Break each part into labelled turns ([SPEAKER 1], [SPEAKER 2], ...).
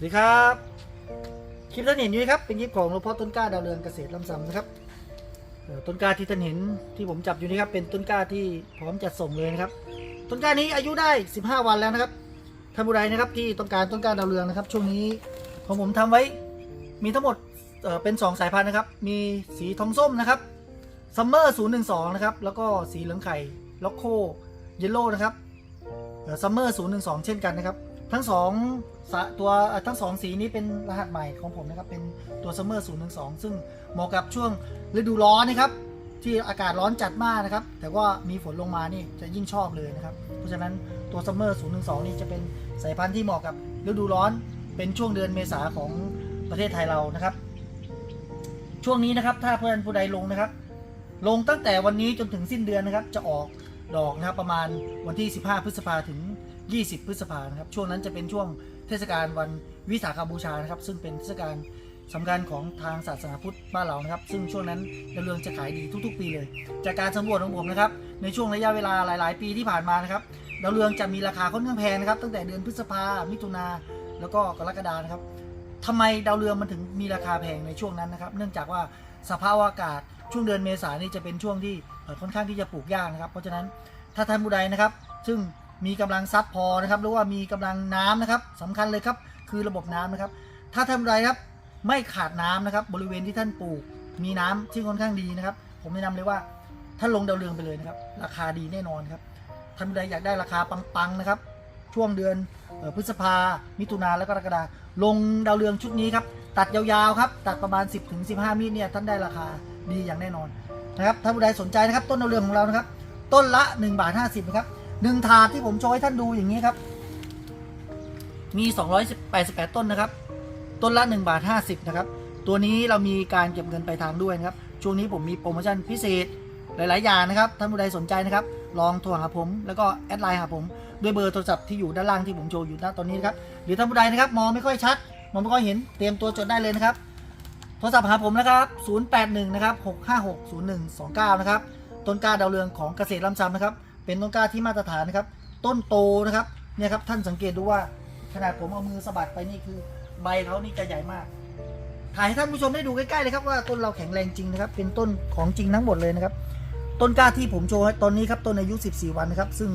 [SPEAKER 1] สวัสดีครับ คลิปท่านเห็นอยู่นะครับเป็นคลิปของหลวงพ่อต้นกล้าดาวเรืองเกษตรลำซำนะครับต้นกล้าที่ท่านเห็นที่ผมจับอยู่นี่ครับเป็นต้นกล้าที่พร้อมจัดส่งเลยนะครับ ต้นกล้านี้อายุได้ 15 วันแล้วนะครับท่านผู้ใดนะครับที่ต้องการต้นกล้าดาวเรืองนะครับ ช่วงนี้ของผมทำไว้มีทั้งหมดเป็น 2 สายพันธุ์นะครับ มีสีทองส้มนะครับซัมเมอร์012 นะครับ แล้วก็สีเหลืองไข่ล็อกโคเยลโล่นะครับซัมเมอร์012 เช่นกันนะครับ ทั้งสอง สะตัวทั้งสองสีนี้เป็นรหัสใหม่ของผมนะครับ เป็นตัวซัมเมอร์012ซึ่งเหมาะกับช่วงฤดูร้อนนะครับที่อากาศร้อนจัดมากนะครับ แต่ว่ามีฝนลงมานี่จะยิ่งชอบเลยนะครับ เพราะฉะนั้นตัวซัมเมอร์012 นี่จะเป็นสายพันธุ์ที่เหมาะกับฤดูร้อน เป็นช่วงเดือนเมษาของประเทศไทยเรานะครับ ช่วงนี้นะครับ ถ้าเพื่อนผู้ใดลงนะครับ ลงตั้งแต่วันนี้จนถึงสิ้นเดือนนะครับ จะออกดอกนะครับประมาณวันที่ 15 พฤษภาถึง 20 พฤษภาครับช่วงนั้นจะเป็นช่วงเทศกาลวันวิสาขบูชานะครับซึ่งเป็นเทศกาลสำคัญของทางศาสนาพุทธบ้านเรานะครับ ซึ่งช่วงนั้นดาวเรืองจะขายดีทุก ๆ ปีเลย จากการสำรวจของผมนะครับ ในช่วงระยะเวลาหลาย ๆ ปีที่ผ่านมานะครับดาวเรืองจะมีราคาค่อนข้างแพงนะครับ ตั้งแต่เดือนพฤษภามิถุนาแล้วก็กรกฎานะครับทำไมดาวเรืองมันถึงมีราคาแพงในช่วงนั้นนะครับ เนื่องจากว่าสภาพอากาศช่วงเดือนเมษายนนี่จะเป็นช่วงที่ค่อนข้างที่จะปลูกยากนะครับ เพราะฉะนั้นถ้าท่านผู้ใดนะครับ ซึ่ง มีกำลังทรัพย์พอนะครับหรือว่ามีกำลังน้ำนะครับสำคัญเลยครับคือระบบน้ำนะครับ ถ้าท่านผู้ใดครับไม่ขาดน้ำนะครับ บริเวณที่ท่านปลูก มีน้ำที่ค่อนข้างดีนะครับ ผมแนะนำเลยว่าท่านลงดาวเรืองไปเลยนะครับ ราคาดีแน่นอนครับท่านใดอยากได้ราคาปังๆนะครับ ช่วงเดือนออพฤษภา มิถุนาและกรกฎาลงดาวเรืองชุดนี้ครับตัดยาวๆครับตัดประมาณ 10-15ถึง15มีดเนี่ยท่านได้ราคาดีอย่างแน่นอนนะครับถ้าผู้ใดสนใจนะครับ ต้นดาวเรืองของเรานะครับ ต้นละ1บาท50นะครับ หนึ่งถาดที่ผมโชว์ให้ท่านดูอย่างนี้ครับ มี 288 ต้นนะครับ ต้นละ 1 บาท 50 นะครับ ตัวนี้เรามีการเก็บเงินไปลายทางด้วยนะครับ ช่วงนี้ผมมีโปรโมชั่นพิเศษหลาย ๆ อย่างนะครับ ท่านผู้ใดสนใจนะครับ ลองโทรหาผม แล้วก็แอดไลน์หาผม ด้วยเบอร์โทรศัพท์ที่อยู่ด้านล่างที่ผมโชว์อยู่ณตอนนี้นะครับ หรือท่านผู้ใดนะครับมองไม่ค่อยชัด มองไม่ค่อยเห็น เตรียมตัวจดได้เลยนะครับ โทรศัพท์หาผมนะครับ 081 นะครับ 656 0129 นะครับ ต้นกล้าดาวเรืองของเกษตรลำซำนะครับ เป็นต้นกล้าที่มาตรฐานนะครับ ต้นโตนะครับเนี่ยครับท่านสังเกตดูว่าขนาดผมเอามือสะบัดไปนี่คือ ใบเขานี่จะใหญ่มาก ถ่ายให้ท่านผู้ชมได้ดูใกล้ๆเลยครับว่าต้นเราแข็งแรงจริงนะครับ เป็นต้นของจริงทั้งหมดเลยนะครับ ต้นกล้าที่ผมโชว์ให้ตอนนี้ครับต้นอายุ 14 วันนะครับ ซึ่ง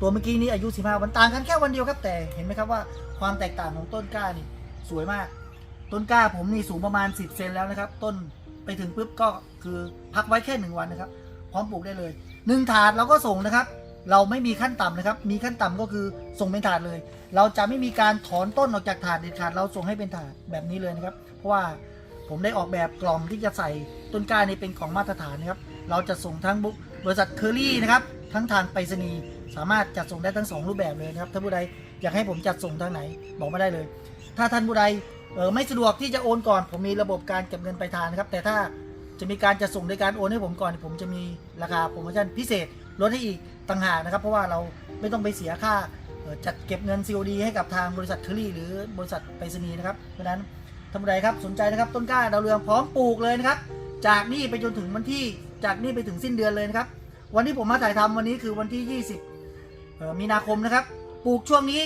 [SPEAKER 1] ตัวเมื่อกี้นี้อายุ 15 วันต่างกันแค่วันเดียวครับ แต่เห็นไหมครับว่าความแตกต่างของต้นกล้านี่สวยมาก ต้นกล้าผมนี่สูงประมาณ 10 เซนแล้วนะครับ ต้นไปถึงปุ๊บก็คือพักไว้แค่หนึ่งวันนะครับ พร้อมปลูกได้เลย หนึ่งถาดเราก็ส่งนะครับ เราไม่มีขั้นต่ำนะครับ มีขั้นต่ำก็คือส่งเป็นถาดเลย เราจะไม่มีการถอนต้นออกจากถาดเด็ดขาดเราส่งให้เป็นถาดแบบนี้เลยนะครับ เพราะว่าผมได้ออกแบบกล่องที่จะใส่ต้นกล้านี่เป็นของมาตรฐานนะครับ เราจะส่งทั้งบุบริษัทเคอรี่นะครับทั้งทางไปรษณีย์สามารถจัดส่งได้ทั้งสองรูปแบบเลยนะครับ ถ้าผู้ใดอยากให้ผมจัดส่งทางไหนบอกมาได้เลย ถ้าท่านผู้ใดไม่สะดวกที่จะโอนก่อน ผมมีระบบการเก็บเงินปลายทางนะครับ แต่ถ้า จะมีการจัดส่งโดยการโอนให้ผมก่อนผมจะมีราคาโปรโมชั่นพิเศษลดให้อีกต่างหากนะครับ เพราะว่าเราไม่ต้องไปเสียค่าจัดเก็บเงิน COD ให้กับทางบริษัทเคอรี่หรือบริษัทไปรษณีย์นะครับเพราะนั้นท่านผู้ใดครับสนใจนะครับต้นกล้าดาวเรืองพร้อมปลูกเลยนะครับจากนี่ไปจนถึงวันที่จากนี่ไปถึงสิ้นเดือนเลยนะครับวันที่ผมมาถ่ายทำวันนี้คือวันที่ 20 มีนาคมนะครับ ปลูกช่วงนี้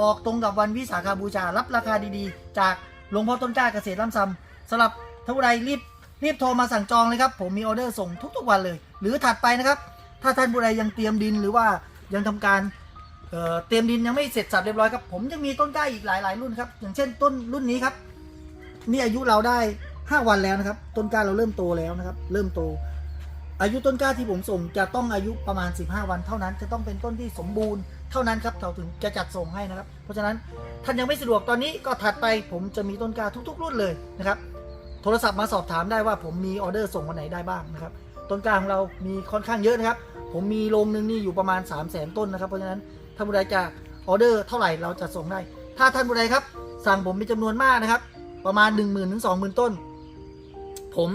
[SPEAKER 1] ออกตรงกับวันวิสาขบูชารับราคาดีๆ จากหลวงพ่อต้นกล้าเกษตรล่ำซำสำหรับท่านผู้ใดรีบ รีบโทรมาสั่งจองเลยครับ ผมมีออเดอร์ส่งทุกๆวันเลย หรือถัดไปนะครับ ถ้าท่านผู้ใดยังเตรียมดินหรือว่ายังทำการเเตรียมดินยังไม่เสร็จสับเรียบร้อยครับ ผมยังมีต้นกล้าอีกหลายๆรุ่นครับ อย่างเช่นต้นรุ่นนี้ครับ นี่อายุเราได้ 5 วันแล้วนะครับ ต้นกล้าเราเริ่มโตแล้วนะครับ เริ่มโต อายุต้นกล้าที่ผมส่งจะต้องอายุประมาณ 15 วันเท่านั้น จะต้องเป็นต้นที่สมบูรณ์เท่านั้นครับเราถึงจะจัดส่งให้นะครับ เพราะฉะนั้นท่านยังไม่สะดวกตอนนี้ก็ถัดไปผมจะมีต้นกล้าทุก ๆ รุ่นเลยนะครับ โทรศัพท์มาสอบถามได้ว่าผมมีออเดอร์ส่งวันไหนได้บ้างนะครับ ต้นกล้าของเรามีค่อนข้างเยอะนะครับ ผมมีโรงหนึ่งนี่อยู่ประมาณ 3 0 0แสนต้นนะครับ เพราะฉะนั้นท่านผู้ใดจะออเดอร์เท่าไหร่เราจะส่งได้ ถ้าท่านผู้ใดครับ สั่งผมเป็นจำนวนมากนะครับ ประมาณ1 0 0 0 0ถึง20,000 ต้น ผม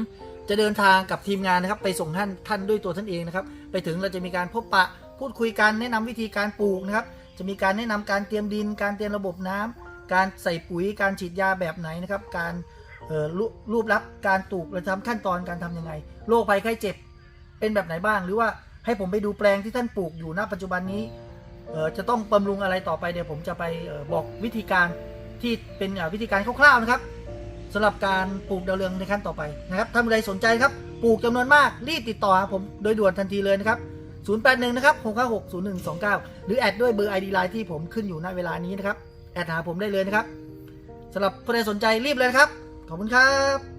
[SPEAKER 1] จะเดินทางกับทีมงานนะครับ ไปส่งท่านท่านด้วยตัวท่านเองนะครับ ไปถึงเราจะมีการพบปะพูดคุยกันแนะนำวิธีการปลูกนะครับ จะมีการแนะนำการเตรียมดิน การเตรียมระบบน้ำการใส่ปุ๋ยการฉีดยาแบบไหนนะครับ การ รูรูปลักษณ์การปลูกเราทำขั้นตอนการทำยังไงโรคภัยไข้เจ็บเป็นแบบไหนบ้าง หรือว่าให้ผมไปดูแปลงที่ท่านปลูกอยู่ณปัจจุบันนี้เออจะต้องบำรุงอะไรต่อไปเดี๋ยวผมจะไปออบอกวิธีการที่เป็นอ่าวิธีการคร่าวๆนะครับสำหรับการปลูกดาวเรืองในขั้นต่อไปนะครับถ้านใดสนใจครับปลูกจำนวนมากรีบติดต่อผมโดยด่วนทันทีเลยนะครับ 081 นะครับ656 0129 หรือแอดด้วยเบอร์ ID Line ที่ผมขึ้นอยู่ณเวลานี้นะครับ แอดหาผมได้เลยนะครับสำหรับคนใดสนใจรีบเลยครับ ขอบคุณครับ